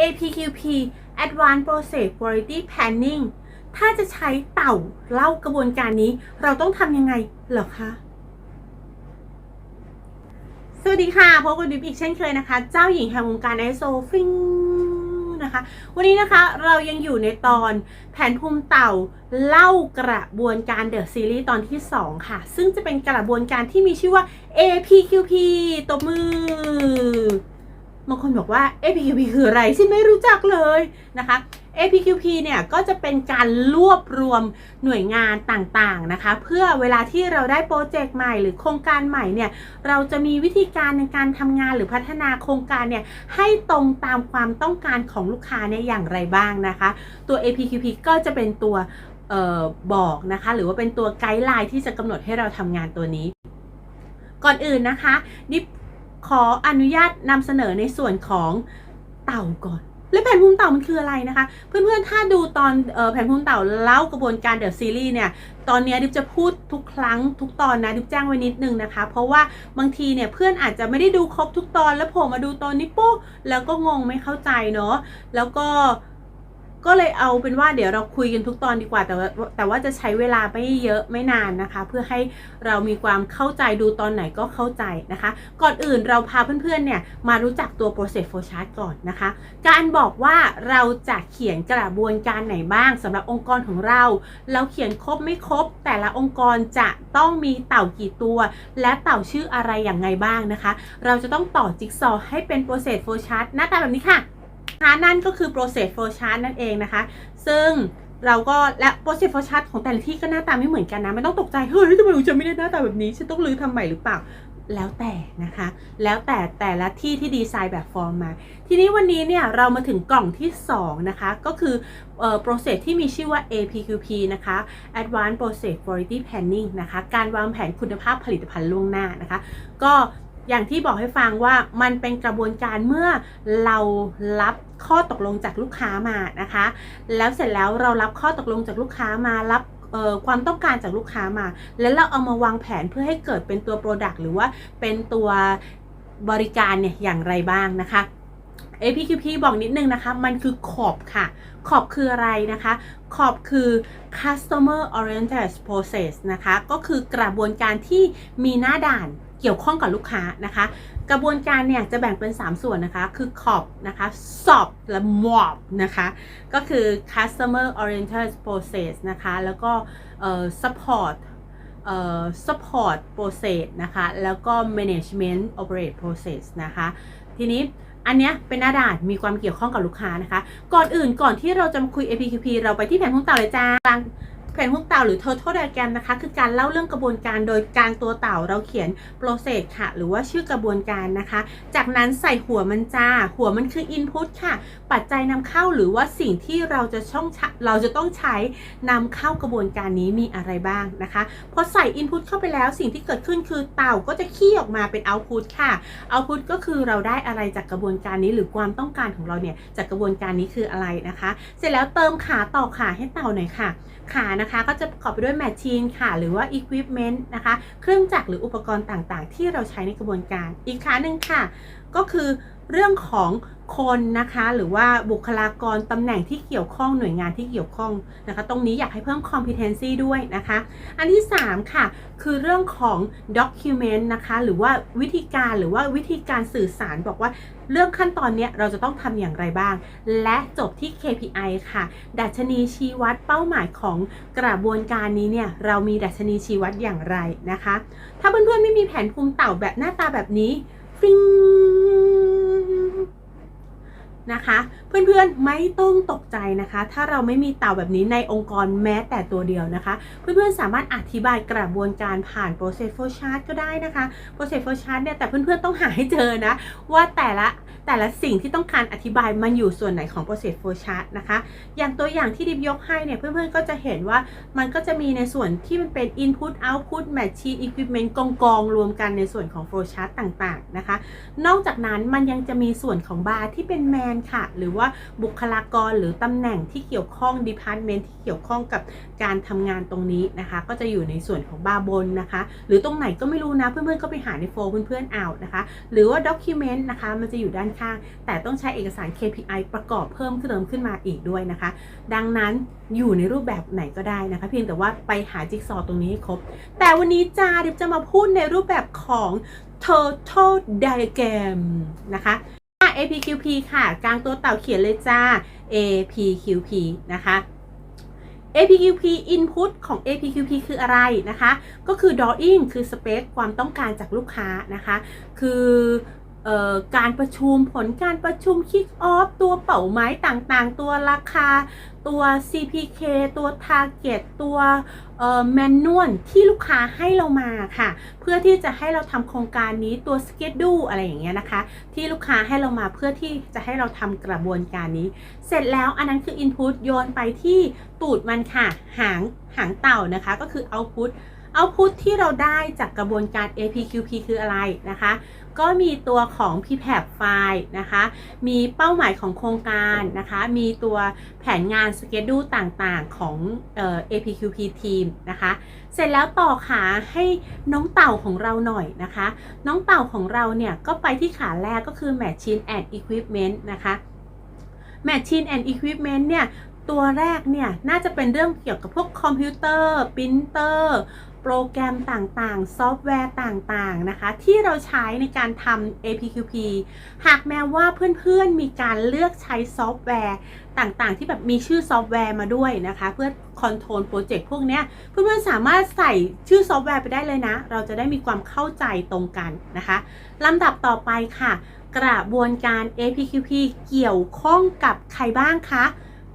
APQP Advanced Process Quality Planning ถ้าจะใช้เต่าเล่ากระบวนการนี้ เราต้องทำยังไงเหรอคะ สวัสดีค่ะพบกับดิบอีกเช่นเคยนะคะ เจ้าหญิงแห่งวงการไอโซฟิงนะคะวันนี้นะคะเรายังอยู่ในตอนแผนภูมิเต่าเล่ากระบวนการเดอะซีรีส์ตอนที่ 2 ค่ะ ซึ่งจะเป็นกระบวนการที่มีชื่อว่า APQP ตบมือ บางคนบอกว่า APQP คืออะไรฉันไม่รู้จักเลยนะคะ APQP เนี่ยก็จะเป็นการรวบรวมหน่วยงานต่างๆนะคะ เพื่อเวลาที่เราได้โปรเจกต์ใหม่หรือโครงการใหม่เนี่ยเราจะมีวิธีการในการทำงานหรือพัฒนาโครงการเนี่ยให้ตรงตามความต้องการของลูกค้าเนี่ยอย่างไรบ้างนะคะ ตัว APQP ก็จะเป็นตัวออบอกนะคะ หรือว่าเป็นตัวไกด์ไลน์ที่จะกำหนดให้เราทำงานตัวนี้ก่อนอื่นนะคะ ดิบ ขออนุญาตนำเสนอในส่วนของเต่าก่อนและแผนภูมิเต่ามันคืออะไรนะคะ เพื่อนๆ ถ้าดูตอนออแผนภูมิเต่าเล่ากระบวนการเดอะซีรีส์เนี่ย ตอนนี้ดิบจะพูดทุกครั้งทุกตอนนะดิบแจ้งไว้นิดนึงนะคะ เพราะว่าบางทีเนี่ยเพื่อนอาจจะไม่ได้ดูครบทุกตอนแล้วผมมาดูตอนนี้ปุ๊บแล้วก็งงไม่เข้าใจเนาะแล้วก็ ก็เลยเอาเป็นว่าเดี๋ยวเราคุยกันทุกตอนดีกว่าแต่ว่าแต่ว่าจะใช้เวลาไม่เยอะไม่นานนะคะ เพื่อให้เรามีความเข้าใจดูตอนไหนก็เข้าใจนะคะ ก่อนอื่นเราพาเพื่อนๆเนี่ยมารู้จักตัว process flow chart ก่อนนะคะ การบอกว่าเราจะเขียนกระบวนการไหนบ้างสำหรับองค์กรของเรา เราเขียนครบไม่ครบ แต่ละองค์กรจะต้องมีเต่ากี่ตัว และเต่าชื่ออะไรอย่างไรบ้างนะคะ เราจะต้องต่อจิ๊กซอว์ให้เป็น process flow chart หน้าตาแบบนี้ค่ะ นะคะนั่นก็คือ process flow chart นั่นเองนะคะ ซึ่งเราก็และ process flow chart ของแต่ละที่ก็หน้าตาไม่เหมือนกันนะ ไม่ต้องตกใจ เฮ้ยทำไมหนูจะไม่ได้หน้าตาแบบนี้ ฉันต้องรื้อทำใหม่หรือเปล่า แล้วแต่นะคะ แล้วแต่แต่ละที่ที่ดีไซน์แบบฟอร์มมา ทีนี้วันนี้เนี่ยเรามาถึงกล่องที่ 2 นะคะ ก็คือเอ่อ process ที่มีชื่อว่า APQP นะคะ Advanced Process Quality Planning นะคะ การวางแผนคุณภาพผลิตภัณฑ์ล่วงหน้านะคะ ก็ อย่างที่บอกให้ฟังว่ามันเป็นกระบวนการเมื่อเรารับข้อตกลงจากลูกค้ามานะคะ แล้วเสร็จแล้วเรารับข้อตกลงจากลูกค้ามารับความต้องการจากลูกค้ามา แล้วเราเอามาวางแผนเพื่อให้เกิดเป็นตัว Product หรือว่าเป็นตัวบริการเนี่ยอย่างไรบ้างนะคะ APQP บอกนิดนึงนะคะ มันคือขอบค่ะ ขอบคืออะไรนะคะ ขอบคือ customer oriented process นะคะ ก็คือกระบวนการที่มีหน้าด่าน เกี่ยวข้องกับลูกค้านะคะ กระบวนการเนี่ยจะแบ่งเป็น 3 ส่วนนะคะ คือขอบนะคะ SOP และ MOB นะคะ ก็คือ customer oriented process นะคะ แล้วก็ support เอ่อ support process นะคะ แล้วก็ management operate process นะคะ ทีนี้อันเนี้ยเป็นหน้าด่านมีความเกี่ยวข้องกับลูกค้านะคะ ก่อนอื่นก่อนที่เราจะมาคุย APQP เราไปที่แผนพุ่งต่าเลยจ้า แผนพุ่งเต่าหรือ total diagram นะคะ คือการเล่าเรื่องกระบวนการโดยกลางตัวเต่าเราเขียน process ค่ะ หรือว่าชื่อกระบวนการนะคะ จากนั้นใส่หัวมันจ้า หัวมันคือ input ค่ะ ปัจจัยนำเข้าหรือว่าสิ่งที่เราจะช่องใช้เราจะต้องใช้นำเข้ากระบวนการนี้มีอะไรบ้างนะคะพอใส่ input เข้าไปแล้วสิ่งที่เกิดขึ้นคือเต่าก็จะขี้ออกมาเป็น output ค่ะ output ก็คือเราได้อะไรจากกระบวนการนี้หรือความต้องการของเราเนี่ยจากกระบวนการนี้คืออะไรนะคะ เสร็จแล้วเติมขาต่อขาให้เต่าหน่อยค่ะขานะคะก็จะประกอบไปด้วยแมชชีนค่ะ หรือว่า equipment นะคะ เครื่องจักรหรืออุปกรณ์ต่างๆ ที่เราใช้ในกระบวนการ อีกขาหนึ่งค่ะ ก็คือ เรื่องของคนนะคะหรือว่าบุคลากรตำแหน่งที่เกี่ยวข้องหน่วยงานที่เกี่ยวข้องนะคะ ตรงนี้อยากให้เพิ่ม competency ด้วยนะคะ อันที่ 3 ค่ะ คือเรื่องของ document นะคะ หรือว่าวิธีการหรือว่าวิธีการสื่อสารบอกว่าเรื่องขั้นตอนนี้เราจะต้องทำอย่างไรบ้าง และจบที่ KPI ค่ะ ดัชนีชี้วัดเป้าหมายของกระบวนการนี้เนี่ย เรามีดัชนีชี้วัดอย่างไรนะคะ ถ้าเพื่อนๆไม่มีแผนภูมิเต่าแบบหน้าตาแบบนี้ฟิง นะคะ เพื่อนๆไม่ต้องตกใจนะคะ ถ้าเราไม่มีเต่าแบบนี้ในองค์กรแม้แต่ตัวเดียวนะคะ เพื่อนๆสามารถอธิบายกระบวนการผ่าน process flow chart ก็ได้นะคะ process flow chart เนี่ยแต่เพื่อนๆต้องหาให้เจอนะว่าแต่ละ แต่ละสิ่งที่ต้องการอธิบายมันอยู่ส่วนไหนของ process flow chart นะคะ อย่างตัวอย่างที่ดิบยกให้เนี่ยเพื่อนๆก็จะเห็นว่ามันก็จะมีในส่วนที่มันเป็น input output machine equipment กองกองรวมกันในส่วนของ flow chart ต่างๆนะคะ นอกจากนั้นมันยังจะมีส่วนของบาร์ที่เป็น man ค่ะ หรือว่าบุคลากรหรือตำแหน่งที่เกี่ยวข้อง department ที่เกี่ยวข้องกับการทำงานตรงนี้นะคะ ก็จะอยู่ในส่วนของบาร์บนนะคะ หรือตรงไหนก็ไม่รู้นะเพื่อนๆก็ไปหาในโฟเพื่อนๆเอานะคะ หรือว่า document นะคะมันจะอยู่ด้านข้าง แต่ต้องใช้เอกสาร KPI ประกอบเพิ่มเติมขึ้นมาอีกด้วยนะคะ ดังนั้นอยู่ในรูปแบบไหนก็ได้นะคะ เพียงแต่ว่าไปหาจิ๊กซอว์ตรงนี้ให้ครบ แต่วันนี้จ้าเดี๋ยวจะมาพูดในรูปแบบของ total diagram นะคะ APQP ค่ะ กลางตัวเต่าเขียนเลยจ้า APQP นะคะ APQP input ของ APQP คืออะไรนะคะ ก็คือ drawing คือ spec ความต้องการจากลูกค้านะคะ คือ การประชุมผลการประชุม kick off ตัวเป่าไม้ต่างๆ ตัวราคา ตัว CPK ตัว target ตัวเอ่อ manual ที่ลูกค้าให้เรามาค่ะ เพื่อที่จะให้เราทำโครงการนี้ตัว schedule อะไรอย่างเงี้ยนะคะ ที่ลูกค้าให้เรามาเพื่อที่จะให้เราทำกระบวนการนี้ เสร็จแล้วอันนั้นคือ input โยนไปที่ตูดมันค่ะ หางหางเต่านะคะก็คือ output output ที่เราได้จากกระบวนการ APQP คืออะไรนะคะ ก็มีตัวของ PPAP ไฟล์นะคะ มีเป้าหมายของโครงการนะคะ มีตัวแผนงาน schedule ต่างๆของเอ่อ APQP team นะคะ เสร็จแล้วต่อขาให้น้องเต่าของเราหน่อยนะคะ น้องเต่าของเราเนี่ย ก็ไปที่ขาแรกก็คือ Machine and Equipment นะคะ Machine and Equipment เนี่ยตัวแรกเนี่ย น่าจะเป็นเรื่องเกี่ยวกับพวกคอมพิวเตอร์ ปรินเตอร์ รแกรมต่างๆ ซอฟต์แวร์ต่างๆ นะคะ ที่เราใช้ในการทำ APQP หากแม้ว่าเพื่อนๆ มีการเลือกใช้ซอฟต์แวร์ต่างๆ ที่แบบมีชื่อซอฟต์แวร์มาด้วยนะคะ เพื่อคอนโทรลโปรเจกต์พวกเนี้ยเพื่อนๆ สามารถใส่ชื่อซอฟต์แวร์ไปได้เลยนะ เราจะได้มีความเข้าใจตรงกันนะคะลำดับต่อไปค่ะ กระบวนการ APQP เกี่ยวข้องกับใครบ้างคะ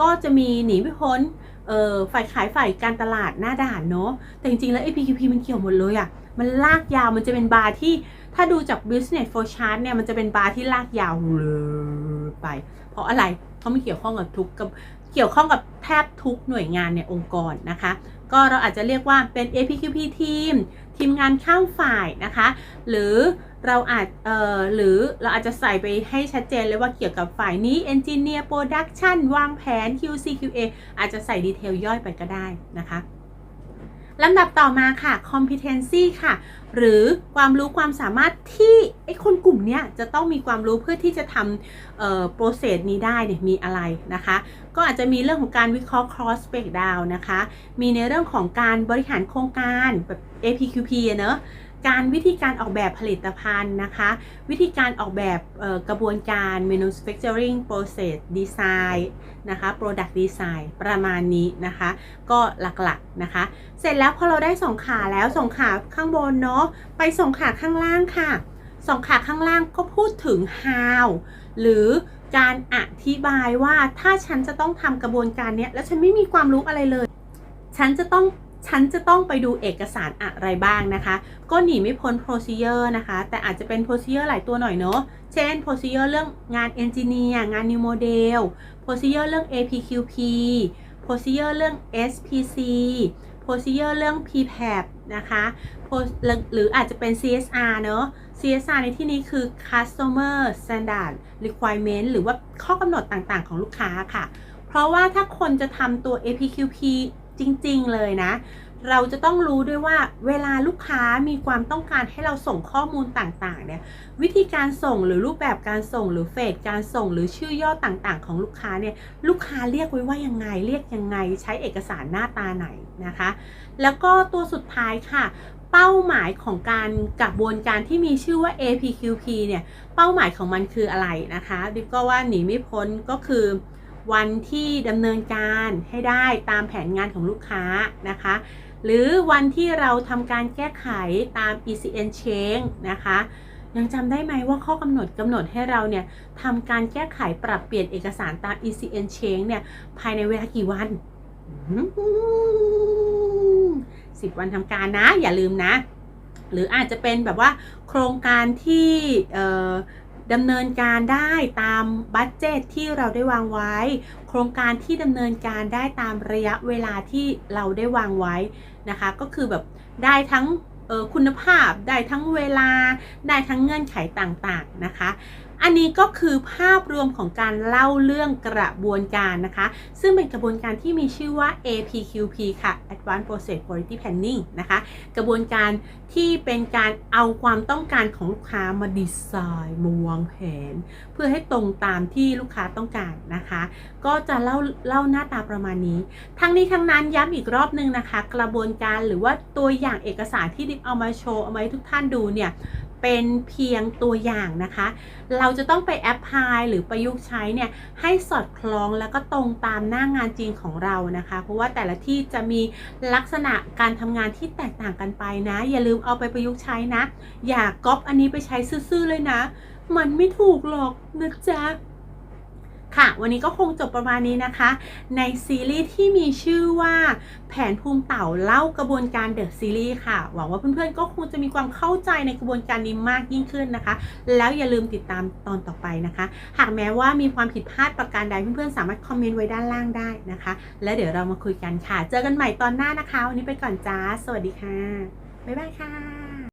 ก็จะมีหนีไม่พ้น เอ่อฝ่ายขายฝ่ายการตลาดหน้าด่านเนาะแต่จริงๆแล้ว APQP มันเกี่ยวหมดเลยอะ่ะมันลากยาวมันจะเป็นบาร์ที่ถ้าดูจาก business for chart เนี่ยมันจะเป็นบาร์ที่ลากยาวเลยไป เพราะอะไรเพราะมันเกี่ยวข้องกับทุกกับเกี่ยวข้องกับแทบทุกหน่วยงานในองค์กรนะคะ ก็เราอาจจะเรียกว่าเป็น APQP ทีม ทีมงานข้ามฝ่ายนะคะ หรือเราอาจเอ่อหรือเราอาจจะใส่ไปให้ชัดเจนเลยว่าเกี่ยวกับฝ่ายนี้ Engineer Production วางแผน QC QA อาจจะใส่ดีเทลย่อยไปก็ได้นะคะลำดับต่อมาค่ะ competency ค่ะ หรือความรู้ความสามารถที่ไอ้คนกลุ่มเนี้ยจะต้องมีความรู้เพื่อที่จะทำเอ่อ process นี้ได้เนี่ยมีอะไรนะคะ ก็อาจจะมีเรื่องของการวิเคราะห์ cross breakdown นะคะ มีในเรื่องของการบริหารโครงการแบบ APQP เนอะ การวิธีการออกแบบผลิตภัณฑ์นะคะ วิธีการออกแบบกระบวนการ manufacturing process design นะคะ product design ประมาณนี้นะคะ ก็หลักๆนะคะ เสร็จแล้วพอเราได้สองขาแล้วสองขาข้างบนเนาะไปสองขาข้างล่างค่ะสองขาข้างล่างก็พูดถึง how หรือการอธิบายว่าถ้าฉันจะต้องทำกระบวนการเนี้ยแล้วฉันไม่มีความรู้อะไรเลย ฉันจะต้อง ฉันจะต้องไปดูเอกสารอะไรบ้างนะคะ ก็หนีไม่พ้น procedure นะคะ แต่อาจจะเป็น procedure หลายตัวหน่อยเนาะเช่น procedure เรื่องงาน engineer งาน new model procedure เรื่อง APQP procedure เรื่อง SPC procedure เรื่อง PPAP นะคะ หรืออาจจะเป็น CSR เนอะ CSR ในที่นี้คือ customer standard requirement หรือว่าข้อกำหนดต่างๆ ของลูกค้าค่ะ เพราะว่าถ้าคนจะทำตัว APQP จริง ๆ เลยนะ เราจะต้องรู้ด้วยว่าเวลาลูกค้ามีความต้องการให้เราส่งข้อมูลต่างๆ เนี่ยวิธีการส่งหรือรูปแบบการส่งหรือเฟสการส่งหรือชื่อย่อต่างๆ ของลูกค้าเนี่ยลูกค้าเรียกไว้ว่ายังไงเรียกยังไง ใช้เอกสารหน้าตาไหนนะคะ แล้วก็ตัวสุดท้ายค่ะเป้าหมายของการกระบวนการที่มีชื่อว่า APQP เนี่ย เป้าหมายของมันคืออะไรนะคะดิบก็ว่าหนีไม่พ้นก็คือ วันที่ดำเนินการให้ได้ตามแผนงานของลูกค้านะคะ หรือวันที่เราทำการแก้ไขตาม ECN change นะคะยังจำได้ไหมว่าข้อกำหนดกำหนดให้เราเนี่ยทำการแก้ไขปรับเปลี่ยนเอกสารตาม ECN change เนี่ยภายในเวลากี่วันสิบวันทำการนะ อย่าลืมนะ หรืออาจจะเป็นแบบว่าโครงการที่ ดำเนินการได้ตามบัตเจตที่เราได้วางไว้ โครงการที่ดำเนินการได้ตามระยะเวลาที่เราได้วางไว้นะคะ ก็คือแบบได้ทั้งคุณภาพ ได้ทั้งเวลา ได้ทั้งเงื่อนไขต่างๆนะคะ อันนี้ก็คือภาพรวมของการเล่าเรื่องกระบวนการนะคะ ซึ่งเป็นกระบวนการที่มีชื่อว่า APQP ค่ะ Advanced Process Quality Planning นะคะ กระบวนการที่เป็นการเอาความต้องการของลูกค้ามาดีไซน์มาวางแผน เพื่อให้ตรงตามที่ลูกค้าต้องการนะคะ ก็จะเล่าเล่าหน้าตาประมาณนี้ ทั้งนี้ทั้งนั้นย้ำอีกรอบนึงนะคะ กระบวนการหรือว่าตัวอย่างเอกสารที่ดิบเอามาโชว์เอามาให้ทุกท่านดูเนี่ย เป็นเพียงตัวอย่างนะคะ เราจะต้องไปแอพพลายหรือประยุกต์ใช้เนี่ยให้สอดคล้องแล้วก็ตรงตามหน้างานจริงของเรานะคะ เพราะว่าแต่ละที่จะมีลักษณะการทำงานที่แตกต่างกันไปนะ อย่าลืมเอาไปประยุกต์ใช้นะ อย่าก๊อปอันนี้ไปใช้ซื่อๆเลยนะ มันไม่ถูกหรอกนะจ๊ะ ค่ะ วันนี้ก็คงจบประมาณนี้นะคะ ในซีรีส์ที่มีชื่อว่าแผนภูมิเต่าเล่ากระบวนการเดอะซีรีส์ค่ะ หวังว่าเพื่อนๆก็คงจะมีความเข้าใจในกระบวนการนี้มากยิ่งขึ้นนะคะ แล้วอย่าลืมติดตามตอนต่อไปนะคะ หากแม้ว่ามีความผิดพลาดประการใดเพื่อนๆสามารถคอมเมนต์ไว้ด้านล่างได้นะคะ แล้วเดี๋ยวเรามาคุยกันค่ะ เจอกันใหม่ตอนหน้านะคะ วันนี้ไปก่อนจ้า สวัสดีค่ะบ๊ายบายค่ะ